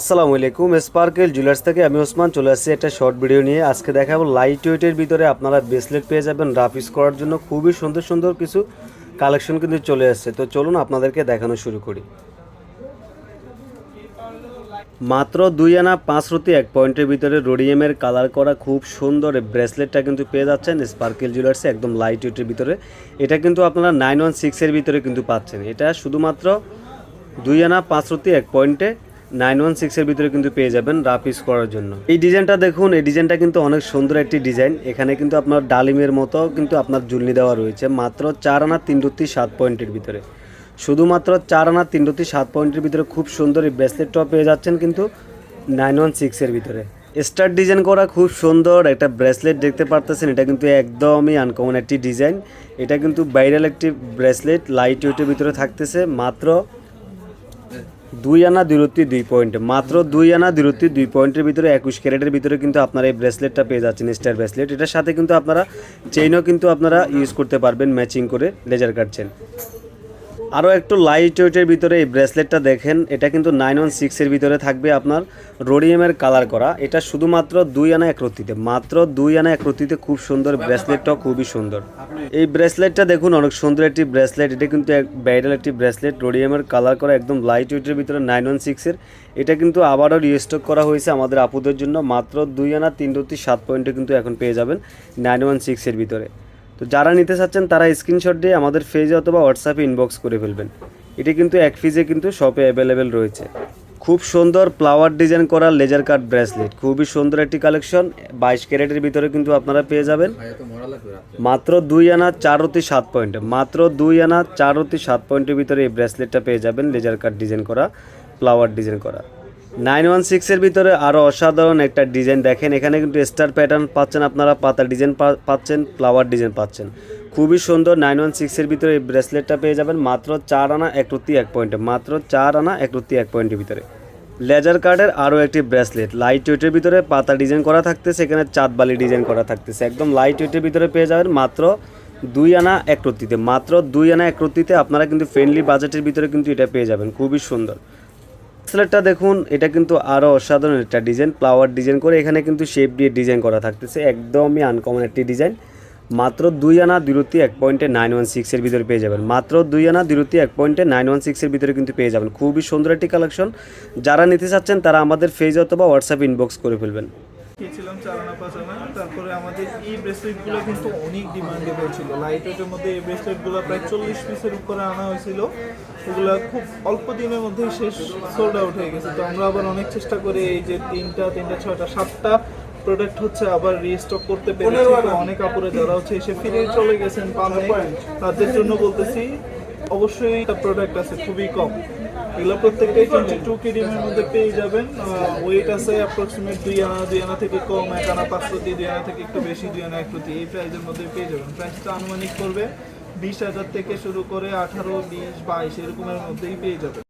আসসালামু আলাইকুম sparkle jewellers থেকে আমি ওসমান চলে আসছি একটা শর্ট ভিডিও নিয়ে। আজকে দেখাবো লাইট ওয়েটের ভিতরে আপনারা ব্রেসলেট পেয়ে যাবেন রাফিস করার জন্য খুবই সুন্দর সুন্দর কিছু কালেকশন কিন্তু চলে আসছে। তো চলুন আপনাদেরকে দেখানো শুরু করি। মাত্র দুই আনা পাঁচ রুতি এক পয়েন্টের ভিতরে রোডিয়ামের কালার করা খুব সুন্দর ব্রেসলেটটা কিন্তু পেয়ে যাচ্ছেন স্পার্কেল জুয়েলার্সে একদম লাইট ওয়েটের ভিতরে। এটা কিন্তু আপনারা নাইন ওয়ান সিক্সের ভিতরে কিন্তু পাচ্ছেন। এটা শুধুমাত্র দুই আনা পাঁচ রুতি এক পয়েন্টে নাইন ওয়ান সিক্সের ভিতরে কিন্তু পেয়ে যাবেন রাফ ইউজ করার জন্য। এই ডিজাইনটা দেখুন, এই ডিজাইনটা কিন্তু অনেক সুন্দর একটি ডিজাইন। এখানে কিন্তু আপনার ডালিমের মতো কিন্তু আপনার জুলনি দেওয়া রয়েছে, মাত্র চার আনা তিন রুতি সাত পয়েন্টের ভিতরে। শুধুমাত্র চার আনা তিন রুতি সাত পয়েন্টের ভিতরে খুব সুন্দর এই ব্রেসলেটটাও পেয়ে যাচ্ছেন কিন্তু নাইন ওয়ান সিক্সের ভিতরে। স্টার ডিজাইন করা খুব সুন্দর, একটা ব্রেসলেট দেখতে পারতেছেন, এটা কিন্তু একদমই আনকমন একটি ডিজাইন এটা কিন্তু ভাইরাল একটি ব্রেসলেট লাইট ওয়েটের ভিতরে থাকতেছে, মাত্র দুই আনা দূরত্ব দুই পয়েন্ট মাত্র দুই আনা দূরত্ব দুই পয়েন্টের ভিতরে একুশ ক্যারেটের ভিতরে কিন্তু আপনারা এই ব্রেসলেটটা পেয়ে যাচ্ছেন স্টার ব্রেসলেট এটার সাথে কিন্তু আপনারা চেইনও কিন্তু আপনারা ইউজ করতে পারবেন ম্যাচিং করে লেজার কাটছেন আরও একটু লাইট ওয়েটের ভিতরে এই ব্রেসলেটটা দেখেন, এটা কিন্তু নাইন ওয়ান সিক্সের ভিতরে থাকবে আপনার রোডিয়ামের কালার করা। এটা শুধুমাত্র দুই আনা একরত্তিতে মাত্র দুই আনা একরত্তিতে খুব সুন্দর ব্রেসলেটটাও খুবই সুন্দর। এই ব্রেসলেটটা দেখুন, অনেক সুন্দর একটি ব্রেসলেট এটা কিন্তু এক ব্রাইডাল একটি ব্রেসলেট রোডিয়ামের কালার করা, একদম লাইট ওয়েটের ভিতরে নাইন ওয়ান সিক্সের এটা কিন্তু আবারও রিস্টক করা হয়েছে আমাদের আপুদের জন্য, মাত্র দুই আনা তিন রত্তি সাত পয়েন্টে কিন্তু এখন পেয়ে যাবেন নাইন ওয়ান সিক্সের ভিতরে। তো যারা নিতে চাচ্ছেন তারা স্ক্রিনশট দিয়ে আমাদের ফেজে অথবা হোয়াটসঅ্যাপে ইনবক্স করে ফেলবেন। এটি কিন্তু এক ফিজে কিন্তু শপে অ্যাভেলেবেল রয়েছে। খুব সুন্দর ফ্লাওয়ার ডিজাইন করা লেজার কাট ব্রেসলেট খুবই সুন্দর একটি কালেকশন বাইশ ক্যারেটের ভিতরে কিন্তু আপনারা পেয়ে যাবেন। মাত্র দুই আনা চার অতি সাত পয়েন্টে মাত্র দুই আনা চার অতি সাত পয়েন্টের ভিতরে এই ব্রেসলেটটা পেয়ে যাবেন লেজার কাট ডিজাইন করা ফ্লাওয়ার ডিজাইন করা। নাইন ওয়ান সিক্সের ভিতরে আরও অসাধারণ একটা ডিজাইন দেখেন। এখানে কিন্তু স্টার প্যাটার্ন পাচ্ছেন আপনারা পাতা ডিজাইন পাচ্ছেন ফ্লাওয়ার ডিজাইন পাচ্ছেন। খুবই সুন্দর নাইন ওয়ান সিক্সের ভিতরে এই ব্রেসলেটটা পেয়ে যাবেন মাত্র চার আনা এক রুতি এক পয়েন্টে মাত্র চার আনা এক রুতি এক পয়েন্টের ভিতরে। লেজার কার্ডের আরও একটি ব্রেসলেট লাইট ওয়েটের ভিতরে পাতা ডিজাইন করা থাকতেছে চাঁদ বালি ডিজাইন করা থাকতেছে। একদম লাইট ওয়েটের ভিতরে পেয়ে যাবেন মাত্র দুই আনা এক রত্তিতে মাত্র দুই আনা এক রত্তিতে আপনারা কিন্তু ফ্রেন্ডলি বাজেটের ভিতরে কিন্তু এটা পেয়ে যাবেন, খুবই সুন্দর। ব্রেসলেটটা দেখুন, এটা কিন্তু আরও অসাধারণ একটা ডিজাইন ফ্লাওয়ার ডিজাইন করে এখানে কিন্তু শেপ দিয়ে ডিজাইন করা থাকতেছে, একদমই আনকমন একটি ডিজাইন। মাত্র দুই আনা দূরত্ব এক পয়েন্টে নাইন ওয়ান সিক্সের ভিতরে পেয়ে যাবেন। মাত্র দুই আনা দূরত্ব এক পয়েন্টে নাইন ওয়ান সিক্সের ভিতরে কিন্তু পেয়ে যাবেন। খুবই সুন্দর একটি কালেকশন যারা নিতে চাচ্ছেন, তারা আমাদের ফেজ অথবা হোয়াটসঅ্যাপ ইনবক্স করে ফেলবেন। খেয়েছিলাম পাঁচ আনা তারপরে আমাদের এই ব্রেসলেটগুলো কিন্তু অনেক ডিমান্ডে হয়েছিল। লাইট ওয়েটের মধ্যে এই ব্রেসলেটগুলো প্রায় চল্লিশ পিসের উপরে আনা হয়েছিল। ওগুলো খুব অল্প দিনের মধ্যেই শেষ সোল্ড আউট হয়ে গেছে। তো আমরা আবার অনেক চেষ্টা করে এই যে তিনটা তিনটা ছয়টা সাতটা প্রোডাক্ট হচ্ছে আবার রিস্টক করতে পেরেছি অনেক আপুরে যারা হচ্ছে এসে ফিরে চলে গেছেন পানে তাদের জন্য বলতেছি অবশ্যই একটা প্রোডাক্ট আছে খুবই কম। এগুলো প্রত্যেকটাই টোয়েন্টি টু কেডিএমের মধ্যে পেয়ে যাবেন। ওয়েট আছে অ্যাপ্রক্সিমেট দুই আনা দুই আনা থেকে কম, এক আনা পাঁচশো প্রতি দুই আনা থেকে একটু বেশি, দুই আনা এক প্রতি এই প্রাইসের মধ্যে পেয়ে যাবেন। প্রাইসটা আনুমানিক করবে, বিশ হাজার থেকে শুরু করে আঠারো, বিশ, বাইশ, এরকমের মধ্যেই পেয়ে যাবেন।